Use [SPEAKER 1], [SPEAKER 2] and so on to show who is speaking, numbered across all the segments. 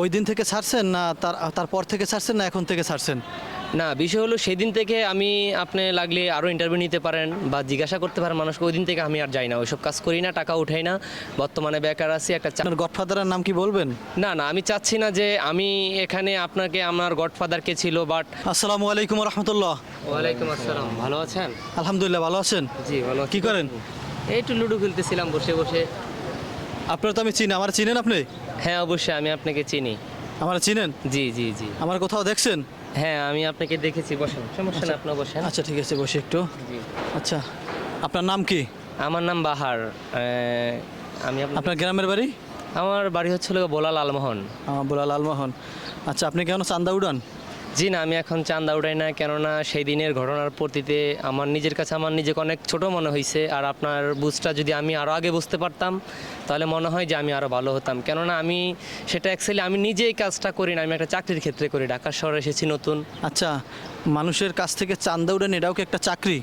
[SPEAKER 1] ওই দিন থেকে ছাড়ছেন না তার তারপর থেকে ছাড়ছেন না এখন থেকে ছাড়ছেন?
[SPEAKER 2] না বিষয় হলো সেদিন থেকে আমি আপনি লাগলে আরও ইন্টারভিউ নিতে পারেন বা জিজ্ঞাসা করতে পারেন মানুষকে। ওই দিন থেকে আমি আর যাই না ওইসব কাজ করি না টাকা উঠাই না। বর্তমানে বেকার আছি একটা
[SPEAKER 1] আপনার গডফাদারের নাম কি বলবেন?
[SPEAKER 2] না না আমি চাচ্ছি না যে আমি এখানে আপনাকে আমার গডফাদার কে ছিল বাট
[SPEAKER 1] আসসালামু আলাইকুম রহমতুল্লাহ
[SPEAKER 2] ওয়ালাইকুম আসসালাম ভালো আছেন?
[SPEAKER 1] আলহামদুলিল্লাহ ভালো আছেন?
[SPEAKER 2] জি ভালো
[SPEAKER 1] কি করেন?
[SPEAKER 2] এই একটু লুডো খেলতেছিলাম বসে বসে।
[SPEAKER 1] আপনার তো আমি চিনি আমার চিনেন আপনি?
[SPEAKER 2] হ্যাঁ অবশ্যই আমি আপনাকে চিনি।
[SPEAKER 1] আমার চিনেন?
[SPEAKER 2] জি জি জি।
[SPEAKER 1] আমার কোথাও দেখছেন?
[SPEAKER 2] হ্যাঁ আমি আপনাকে দেখেছি বসেন। সমস্যা না আপনি বসেন।
[SPEAKER 1] আচ্ছা ঠিক আছে বসে একটু।
[SPEAKER 2] জি।
[SPEAKER 1] আচ্ছা আপনার নাম কি?
[SPEAKER 2] আমার নাম বাহার। আমি আপনার
[SPEAKER 1] গ্রামের বাড়ি?
[SPEAKER 2] আমার বাড়ি হচ্ছে বোলা লালমোহন
[SPEAKER 1] বলা লালমোহন আচ্ছা আপনি কেন চান্দা উড়ান?
[SPEAKER 2] জি না আমি এখন চান্দা উঠাই না কেননা সেই দিনের ঘটনার প্রতিতে আমার নিজের কাছে আমার নিজেকে অনেক ছোট মনে হয়েছে আর আপনার বুঝটা যদি আমি আরও আগে বুঝতে পারতাম তাহলে মনে হয় যে আমি আরও ভালো হতাম। কেননা আমি সেটা অ্যাকচুয়ালি আমি নিজেই কাজটা করি না আমি একটা চাকরির ক্ষেত্রে করি। ঢাকা শহরে এসেছি নতুন।
[SPEAKER 1] আচ্ছা মানুষের কাছ থেকে চান্দা উড়ান এটাও কি একটা চাকরি?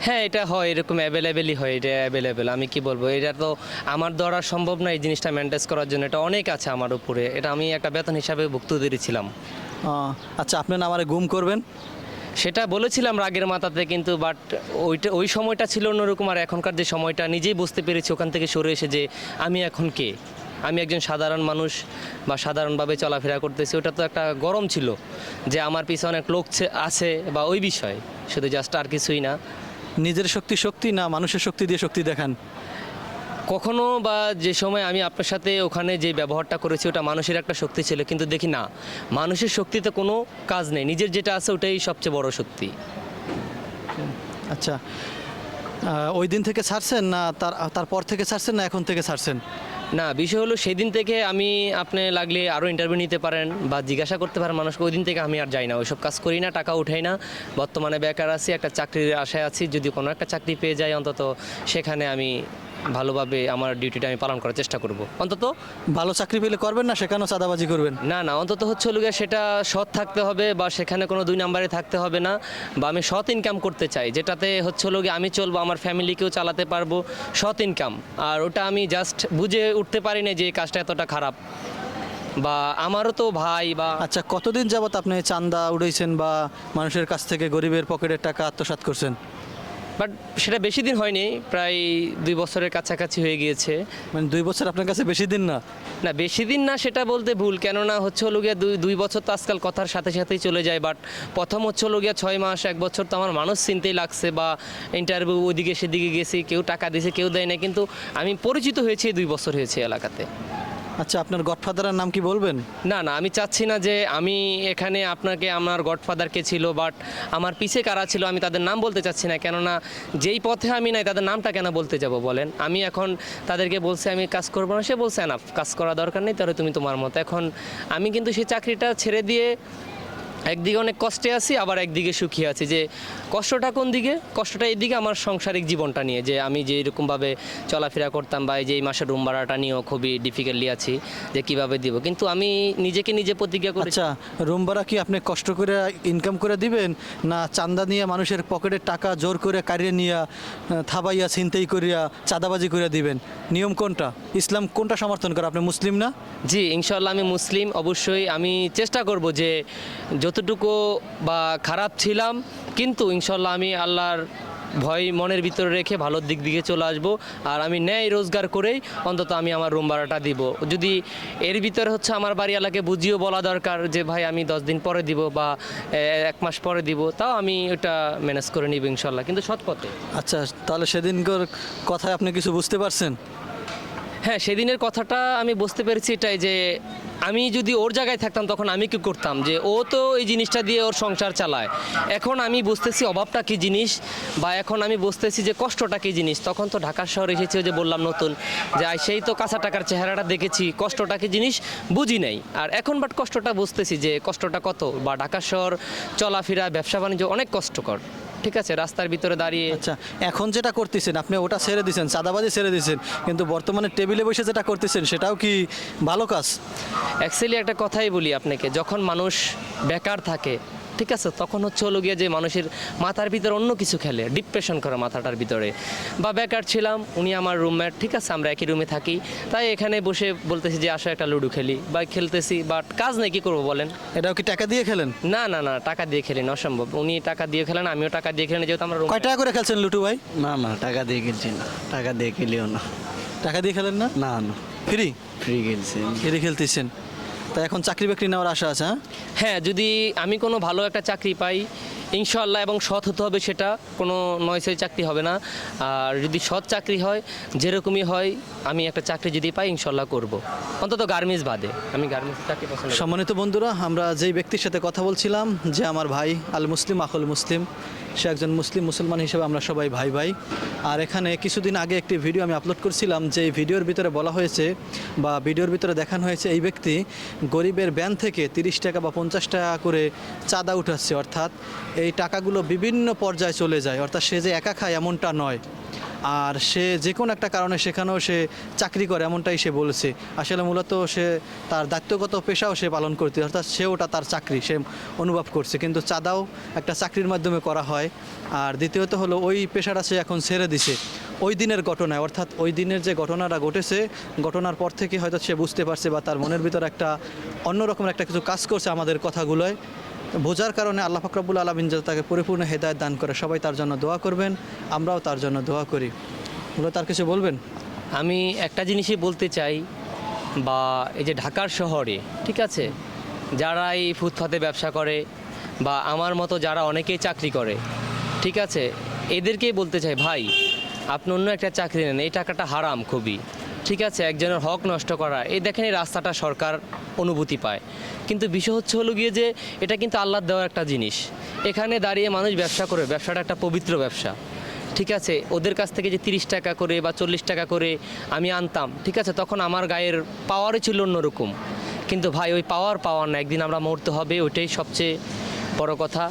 [SPEAKER 2] হ্যাঁ এটা হয় এরকম অ্যাভেলেবেলই হয় এটা অ্যাভেলেবেল আমি কি বলব? এটা তো আমার দ্বারা সম্ভব না এই জিনিসটা মেনটেজ করার জন্য এটা অনেক আছে আমার উপরে। এটা আমি একটা বেতন হিসাবে ভুক্তভোগী ছিলাম
[SPEAKER 1] আহ, আচ্ছা আপনি না আমারে গুম করবেন?
[SPEAKER 2] সেটা বলেছিলাম রাগের মাথাতে কিন্তু বাট ওইটা ওই সময়টা ছিল অন্যরকম আর এখনকার যে সময়টা নিজেই বুঝতে পেরেছি ওখান থেকে সরে এসে যে আমি এখন কে? আমি একজন সাধারণ মানুষ বা সাধারণভাবে চলাফেরা করতেছি ওটা তো একটা গরম ছিল যে আমার পিছনে অনেক লোক আছে বা ওই বিষয়। শুধু জাস্ট আর কিছুই না।
[SPEAKER 1] নিজের শক্তি শক্তি না মানুষের শক্তি দিয়ে শক্তি দেখান?
[SPEAKER 2] কখনো বা যে সময় আমি আপনার সাথে ওখানে যে ব্যবহারটা করেছি ওটা মানুষের একটা শক্তি ছিল কিন্তু দেখি না। মানুষের শক্তিতে কোনো কাজ নেই। নিজের যেটা আছে ওটাই সবচেয়ে বড় শক্তি।
[SPEAKER 1] আচ্ছা। ওই দিন থেকে ছাড়ছেন না তার তারপর থেকে ছাড়ছেন না এখন থেকে ছাড়ছেন?
[SPEAKER 2] না বিষয় হলো সেদিন থেকে আমি আপনি লাগলে আরও ইন্টারভিউ নিতে পারেন বা জিজ্ঞাসা করতে পারেন মানুষকে। ওই দিন থেকে আমি আর যাই না ওইসব কাজ করি না টাকা উঠাই না। বর্তমানে বেকার আছি একটা চাকরির আশায় আছি। যদি কোনো একটা চাকরি পেয়ে যাই অন্তত সেখানে আমি ভালোভাবে আমার ডিউটিটা আমি পালন করার চেষ্টা করব। অন্তত
[SPEAKER 1] ভালো চাকরি পেলে করবেন না সেখানেও চাঁদাবাজি করবেন?
[SPEAKER 2] না না অন্তত হচ্ছে গিয়ে সেটা সৎ থাকতে হবে বা সেখানে কোনো দুই নাম্বারে থাকতে হবে না বা আমি সৎ ইনকাম করতে চাই যেটাতে হচ্ছে গিয়ে আমি চলবো আমার ফ্যামিলিকেও চালাতে পারব সৎ ইনকাম আর ওটা আমি জাস্ট বুঝে উঠতে পারি না যে এই কাজটা এতটা খারাপ। বা আমারও তো ভাই বা
[SPEAKER 1] আচ্ছা কতদিন যাবত আপনি চান্দা উড়াইছেন বা মানুষের কাছ থেকে গরিবের পকেটের টাকা আত্মসাৎ করছেন?
[SPEAKER 2] বাট সেটা বেশি দিন হয়নি প্রায় দুই বছরের কাছাকাছি হয়ে গিয়েছে।
[SPEAKER 1] মানে দুই বছর আপনার কাছে বেশি দিন না?
[SPEAKER 2] না বেশি দিন না সেটা বলতে ভুল কেননা হচ্ছে হলো গিয়া দুই দুই বছর তো আজকাল কথার সাথে সাথেই চলে যায় বাট প্রথম হচ্ছে হলো গিয়া ছয় মাস এক বছর তো আমার মানুষ চিনতেই লাগছে বা ইন্টারভিউ ওইদিকে সেদিকে গেছি কেউ টাকা দিয়েছে কেউ দেয় না কিন্তু আমি পরিচিত হয়েছি দুই বছর হয়েছে এলাকাতে।
[SPEAKER 1] আচ্ছা আপনার গডফাদারের নাম কি বলবেন?
[SPEAKER 2] না না, আমি চাচ্ছি না যে আমি এখানে আপনাকে, আমার গডফাদার কে ছিল বাট আমার পিছে কারা ছিল আমি তাদের নাম বলতে চাচ্ছি না, কেননা যেই পথে আমি নাই তাদের নামটা কেন বলতে যাব বলেন? আমি এখন তাদেরকে বলছি, আমি কাজ করব না, সে বলছে, না, কাজ করা দরকার নেই, তাহলে তুমি তোমার মতো। এখন আমি কিন্তু সেই চাকরিটা ছেড়ে দিয়ে একদিকে অনেক কষ্টে আছি আবার একদিকে সুখী আছি যে কষ্টটা কোন দিকে? কষ্টটা এইদিকে আমার সাংসারিক জীবনটা নিয়ে যে আমি যে এরকমভাবে চলাফেরা করতাম বা এই যে এই মাসের রুম ভাড়াটা নিয়েও খুবই ডিফিকাল্টলি আছি যে কীভাবে দিব। কিন্তু আমি নিজেকে নিজে প্রতিজ্ঞা করেছি
[SPEAKER 1] আচ্ছা রুম ভাড়া কি আপনি কষ্ট করে ইনকাম করে দিবেন? না চান্দা নিয়ে মানুষের পকেটের টাকা জোর করে কারিয়ে নিয়ে থাবাইয়া ছিনতেই করিয়া চাঁদাবাজি করে দিবেন? নিয়ম কোনটা? ইসলাম কোনটা সমর্থন করে? আপনি মুসলিম না?
[SPEAKER 2] জি ইনশাল্লাহ আমি মুসলিম। অবশ্যই আমি চেষ্টা করব যে যতটুকু বা খারাপ ছিলাম কিন্তু ইনশাল্লাহ আমি আল্লাহর ভয় মনের ভিতরে রেখে ভালোর দিক দিকে চলে আসব। আর আমি ন্যায় রোজগার করেই অন্তত আমি আমার রুম ভাড়াটা দিব। যদি এর ভিতরে হচ্ছে আমার বাড়িওয়ালাকে বুঝিয়েও বলা দরকার যে ভাই আমি দশ দিন পরে দিব বা এক মাস পরে দিব তাও আমি ওটা ম্যানেজ করে নিব ইনশাল্লাহ। কিন্তু সৎ পথে।
[SPEAKER 1] আচ্ছা তাহলে সেদিনকার কথায় আপনি কিছু বুঝতে পারছেন?
[SPEAKER 2] হ্যাঁ সেদিনের কথাটা আমি বুঝতে পেরেছি এটাই যে আমি যদি ওর জায়গায় থাকতাম, তখন আমি কি করতাম? যে ও তো এই জিনিসটা দিয়ে ওর সংসার চালায়। এখন আমি বুঝতেছি অভাবটা কি জিনিস, বা এখন আমি বুঝতেছি যে কষ্টটা কি জিনিস। তখন তো ঢাকার শহরে এসেছি যে বললাম নতুন, যে সেই তো কাঁচা টাকার চেহারাটা দেখেছি, কষ্টটা কি জিনিস বুঝি নাই। আর এখন বাট কষ্টটা বুঝতেছি যে কষ্টটা কত? বা ঢাকা শহর, চলাফেরা ব্যবসা বাণিজ্য অনেক কষ্টকর। ঠিক আছে রাস্তার ভিতরে দাঁড়িয়ে।
[SPEAKER 1] আচ্ছা এখন যেটা করতেছেন আপনি ওটা ছেড়ে দিয়েছেন চাঁদাবাজি ছেড়ে দিয়েছেন কিন্তু বর্তমানে টেবিলে বসে যেটা করতেছেন সেটাও কি ভালো কাজ?
[SPEAKER 2] অ্যাকচুয়ালি একটা কথাই বলি আপনাকে যখন মানুষ বেকার থাকে ঠিক আছে তখন হচ্ছে হলো গিয়ে যে মানুষের মাথার ভিতরে অন্য কিছু খেলে ডিপ্রেশন করে মাথাটার ভিতরে। বা বেকার ছিলাম উনি আমার রুমমেট ঠিক আছে আমরা একই রুমে থাকি। তাই এখানে বসে বলতেছি যে আসো একটা লুডো খেলি। বা খেলতেছি বাট কাজ নেই কি করব বলেন?
[SPEAKER 1] এটাও কি টাকা দিয়ে খেলেন?
[SPEAKER 2] না না না টাকা দিয়ে খেলেন অসম্ভব। উনি টাকা দিয়ে খেলেন আমিও টাকা দিয়ে খেলেন যেহেতু আমরা
[SPEAKER 1] কয় টাকা করে খেলছেন লুটু ভাই?
[SPEAKER 3] না না টাকা দিয়ে খেলছি না। টাকা দিয়ে খেলিও না।
[SPEAKER 1] টাকা দিয়ে খেলেন না?
[SPEAKER 3] না না।
[SPEAKER 1] ফ্রি
[SPEAKER 3] ফ্রি খেলছি।
[SPEAKER 1] ফ্রি খেলতেছেন। তা এখন চাকরি বাকরি নেওয়ার আশা আছে হ্যাঁ?
[SPEAKER 2] হ্যাঁ যদি আমি কোনো ভালো একটা চাকরি পাই ইনশাল্লাহ এবং সৎ হতে হবে সেটা, কোনো নয়সের চাকরি হবে না। আর যদি সৎ চাকরি হয়, যেরকমই হয়, আমি একটা চাকরি যদি পাই ইনশাল্লাহ করব। অন্তত গার্মেন্টস বাদে, আমি গার্মেন্টস চাকরি পছন্দ
[SPEAKER 1] সম্মানিত বন্ধুরা, আমরা যেই ব্যক্তির সাথে কথা বলছিলাম, যে আমার ভাই আল মুসলিম আকুল মুসলিম, সে একজন মুসলিম মুসলমান হিসেবে আমরা সবাই ভাই ভাই। আর এখানে কিছুদিন আগে একটি ভিডিও আমি আপলোড করছিলাম, যে ভিডিওর ভিতরে বলা হয়েছে, বা ভিডিওর ভিতরে দেখানো হয়েছে এই ব্যক্তি গরিবের ব্যান থেকে তিরিশ টাকা বা পঞ্চাশ টাকা করে চাঁদা উঠাচ্ছে, অর্থাৎ এই টাকাগুলো বিভিন্ন পর্যায়ে চলে যায়। অর্থাৎ সে যে একা খায় এমনটা নয়। আর সে যে কোনো একটা কারণে সেখানেও সে চাকরি করে, এমনটাই সে বলেছে। আসলে মূলত সে তার দায়িত্বগত পেশাও সে পালন করতে, অর্থাৎ সে ওটা তার চাকরি, সে অনুভব করছে। কিন্তু চাঁদাও একটা চাকরির মাধ্যমে করা হয়। আর দ্বিতীয়ত হলো, ওই পেশাটা সে এখন ছেড়ে দিছে। ওই দিনের ঘটনায়, অর্থাৎ ওই দিনের যে ঘটনাটা ঘটেছে, ঘটনার পর থেকে হয়তো সে বুঝতে পারছে বা তার মনের ভিতর একটা অন্যরকম একটা কিছু কাজ করছে আমাদের কথাগুলোয়। বোঝার কারণে আল্লাহ ফাকরাবুল আলমিন যাতে তাকে পরিপূর্ণ হেদায়ত দান করে। সবাই তার জন্য দোয়া করবেন, আমরাও তার জন্য দোয়া করি। মূলত তার কিছু বলবেন?
[SPEAKER 2] আমি একটা জিনিসই বলতে চাই, বা এই যে ঢাকার শহরে, ঠিক আছে? যারা এই ফুটপাতে ব্যবসা করে, বা আমার মতো যারা অনেকেই চাকরি করে, ঠিক আছে? এদেরকেই বলতে চাই, ভাই, আপনি অন্য একটা চাকরি নেন, এই টাকাটা হারাম খুবই। ঠিক আছে, একজনের হক নষ্ট করা, এই দেখেন এই রাস্তাটা সরকার অনুভূতি পায়। কিন্তু বিষয় হচ্ছে হলো গিয়ে যে এটা কিন্তু আল্লাহর দেওয়া একটা জিনিস। এখানে দাঁড়িয়ে মানুষ ব্যবসা করে, ব্যবসাটা একটা পবিত্র ব্যবসা। ঠিক আছে, ওদের কাছ থেকে যে তিরিশ টাকা করে বা চল্লিশ টাকা করে আমি আনতাম, ঠিক আছে, তখন আমার গায়ের পাওয়ারই ছিল অন্যরকম। কিন্তু ভাই, ওই পাওয়ার পাওয়ার না, একদিন আমরা মরতে হবে, ওইটাই সবচেয়ে বড় কথা।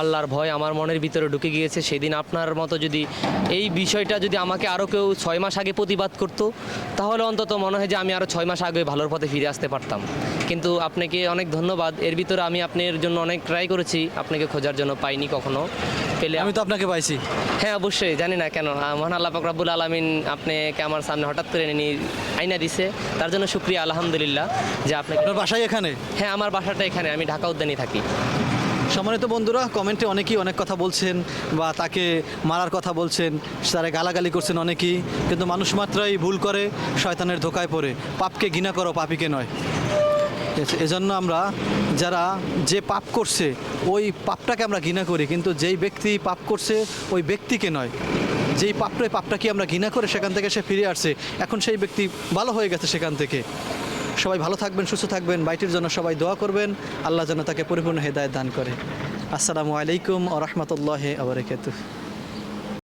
[SPEAKER 2] আল্লাহর ভয় আমার মনের ভিতরে ঢুকে গিয়েছে। সেদিন আপনার মতো যদি এই বিষয়টা যদি আমাকে আরও কেউ ছয় মাস আগে প্রতিবাদ করতো তাহলে অন্তত মনে হয় যে আমি আরও ছয় মাস আগে ভালোর পথে ফিরে আসতে পারতাম। কিন্তু আপনাকে অনেক ধন্যবাদ। এর ভিতরে আমি আপনার জন্য অনেক ট্রাই করেছি আপনাকে খোঁজার জন্য পাইনি কখনো। পেলে
[SPEAKER 1] আমি তো আপনাকে পাইছি।
[SPEAKER 2] হ্যাঁ অবশ্যই। জানি না কেন। মহান আল্লাহ পাক রাব্বুল আলমিন আপনাকে আমার সামনে হঠাৎ করে নিয়ে আইনা দিছে। তার জন্য শুক্রিয়া আলহামদুলিল্লাহ যে আপনাকে
[SPEAKER 1] আপনার বাসায় এখানে?
[SPEAKER 2] হ্যাঁ আমার বাসাটা এখানে। আমি ঢাকা উদ্যানে থাকি।
[SPEAKER 1] সম্মানিত বন্ধুরা, কমেন্টে অনেকেই অনেক কথা বলছেন বা তাকে মারার কথা বলছেন, তারা গালাগালি করছেন অনেকেই, কিন্তু মানুষ মাত্রাই ভুল করে, শয়তানের ধোকায় পড়ে। পাপকে ঘৃণা করো, পাপিকে নয়। এজন্য আমরা যারা যে পাপ করছে, ওই পাপটাকে আমরা ঘৃণা করি, কিন্তু যেই ব্যক্তি পাপ করছে, ওই ব্যক্তিকে নয়। যেই পাপটা ওই পাপটাকে আমরা ঘৃণা করে সেখান থেকে সে ফিরে আসছে, এখন সেই ব্যক্তি ভালো হয়ে গেছে সেখান থেকে। সবাই ভালো থাকবেন, সুস্থ থাকবেন, বাইটির জন্য সবাই দোয়া করবেন। আল্লাহ যেন তাকে পরিপূর্ণ হেদায়ত দান করে। আসসালামু আলাইকুম ও রহমতুল্লাহ আবরকাত